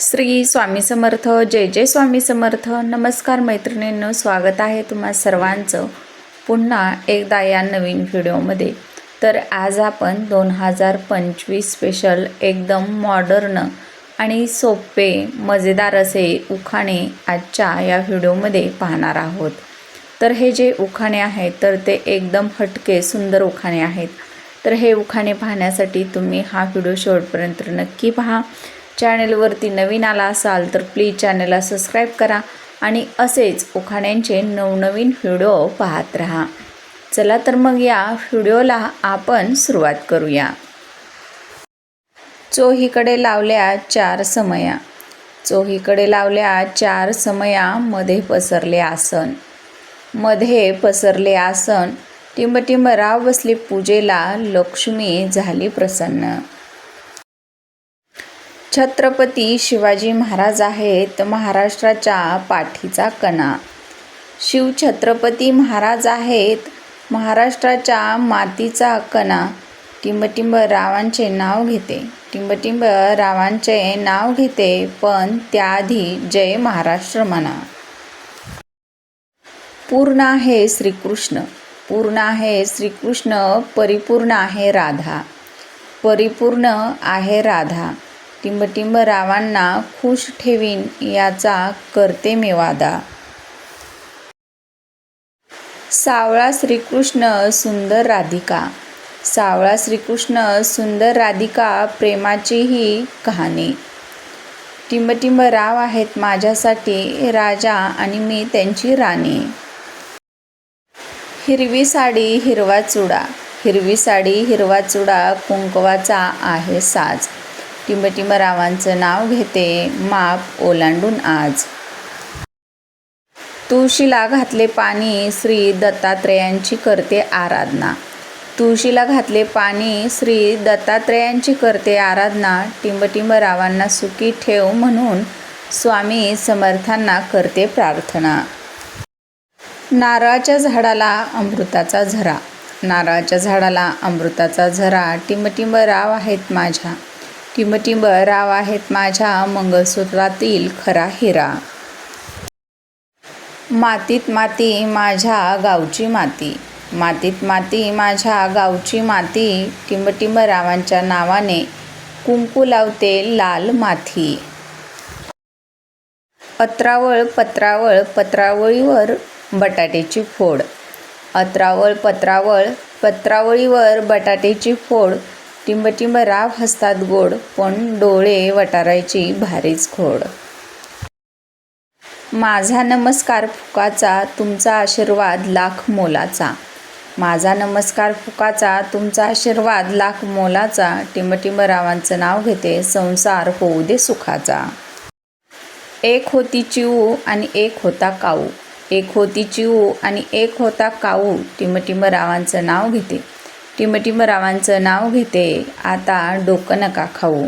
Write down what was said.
श्री स्वामी समर्थ जय जय स्वामी समर्थ. नमस्कार मैत्रिणींनो स्वागत आहे तुम्हा सर्वांचं पुन्हा एकदा या नवीन व्हिडिओमध्ये. तर आज आपण दोन हजार पंचवीस स्पेशल एकदम मॉडर्न आणि सोपे मजेदार असे उखाणे आजच्या या व्हिडिओमध्ये पाहणार आहोत. तर हे जे उखाणे आहेत तर ते एकदम हटके सुंदर उखाणे आहेत. तर हे उखाणे पाहण्यासाठी तुम्ही हा व्हिडिओ शेवटपर्यंत नक्की पहा. चॅनलवरती नवीन आला असाल तर प्लीज चॅनलला सबस्क्राईब करा आणि असेच उखाण्यांचे नवनवीन व्हिडिओ पाहत राहा. चला तर मग या व्हिडिओला आपण सुरुवात करूया. चोहीकडे लावल्या चार समया. चोहीकडे लावल्या चार समया मध्ये पसरले आसन. मध्ये पसरले आसन. टिंबटिंब राव बसले पूजेला लक्ष्मी झाली प्रसन्न. छत्रपती शिवाजी महाराज आहेत महाराष्ट्राच्या पाठीचा कणा. शिवछत्रपती महाराज आहेत महाराष्ट्राच्या मातीचा कणा. टिंबटिंब रावांचे नाव घेते. टिंबटिंब रावांचे नाव घेते पण त्याआधी जय महाराष्ट्र म्हणा. पूर्ण आहे श्रीकृष्ण. पूर्ण आहे श्रीकृष्ण परिपूर्ण आहे राधा. परिपूर्ण आहे राधा. टिंबटिंब रावांना खुश ठेवीन याचा करते मी वादा. सावळा श्रीकृष्ण सुंदर राधिका. सावळा श्रीकृष्ण सुंदर राधिका प्रेमाची ही कहाणी. टिंबटिंब राव आहेत माझ्यासाठी राजा आणि मी त्यांची राणी. हिरवी साडी हिरवा चुडा. हिरवी साडी हिरवा चुडा कुंकवाचा आहे साज. टिंबटिंबरावांचं नाव घेते माप ओलांडून आज. तुळशीला घातले पाणी श्री दत्तात्रेयांची करते आराधना. तुळशीला घातले पाणी श्री दत्तात्रेयांची करते आराधना टिंबटिंबरावांना सुखी ठेव म्हणून स्वामी समर्थांना करते प्रार्थना. नारळाच्या झाडाला अमृताचा झरा. नारळाच्या झाडाला अमृताचा झरा टिंबटिंब राव आहेत माझ्या. टिंबटिंब राव आहेत माझ्या मंगळसूत्रातील खरा हिरा. मातीत माती माझ्या गावची माती. मातीत माती माझ्या गावची माती. टिंबटिंब रावांच्या नावाने कुंकू लावते लाल माथी. अत्रावळ पत्रावळ पत्रावळीवर बटाट्याची फोड. अत्रावळ पत्रावळ पत्रावळीवर बटाट्याची फोड टिंबटिंब राव हसतात गोड पण डोळे वटारायची भारीच खोड. माझा नमस्कार फुकाचा तुमचा आशीर्वाद लाख मोलाचा. माझा नमस्कार फुकाचा तुमचा आशीर्वाद लाख मोलाचा. टिंबटिंब रावांचं नाव घेते संसार होऊ दे सुखाचा. एक होती चिऊ आणि एक होता काऊ. एक होती चिऊ आणि एक होता काऊ टिंबटिंब रावांचं नाव घेते. टिमटिम रावांचं नाव घेते. आता डोकं नका खाऊ.